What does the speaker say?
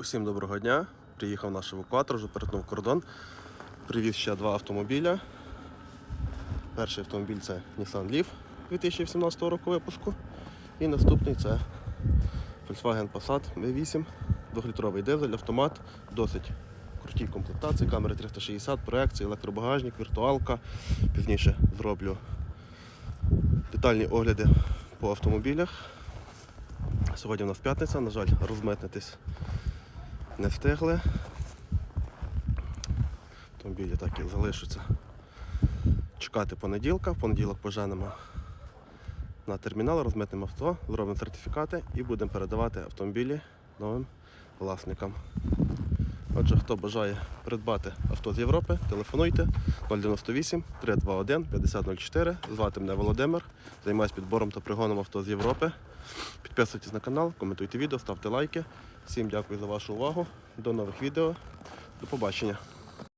Усім доброго дня. Приїхав наш евакуатор, вже перетнув кордон. Привіз ще два автомобіля. Перший автомобіль це Nissan Leaf 2018 року випуску. І наступний це Volkswagen Passat V8, 2-літровий дизель, автомат, досить крутій комплектації, камери 360, проекції, електробагажник, віртуалка. Пізніше зроблю детальні огляди по автомобілях. Сьогодні у нас п'ятниця, на жаль, розмитнитись не встигли. Автомобілі так і залишаться чекати понеділка. В понеділок поженемо на термінал, розмитнемо авто, зробимо сертифікати і будемо передавати автомобілі новим власникам. Отже, хто бажає придбати авто з Європи, телефонуйте 098 321 5004. Звати мене Володимир. Займаюсь підбором та пригоном авто з Європи. Підписуйтесь на канал, коментуйте відео, ставте лайки. Всім дякую за вашу увагу. До нових відео. До побачення.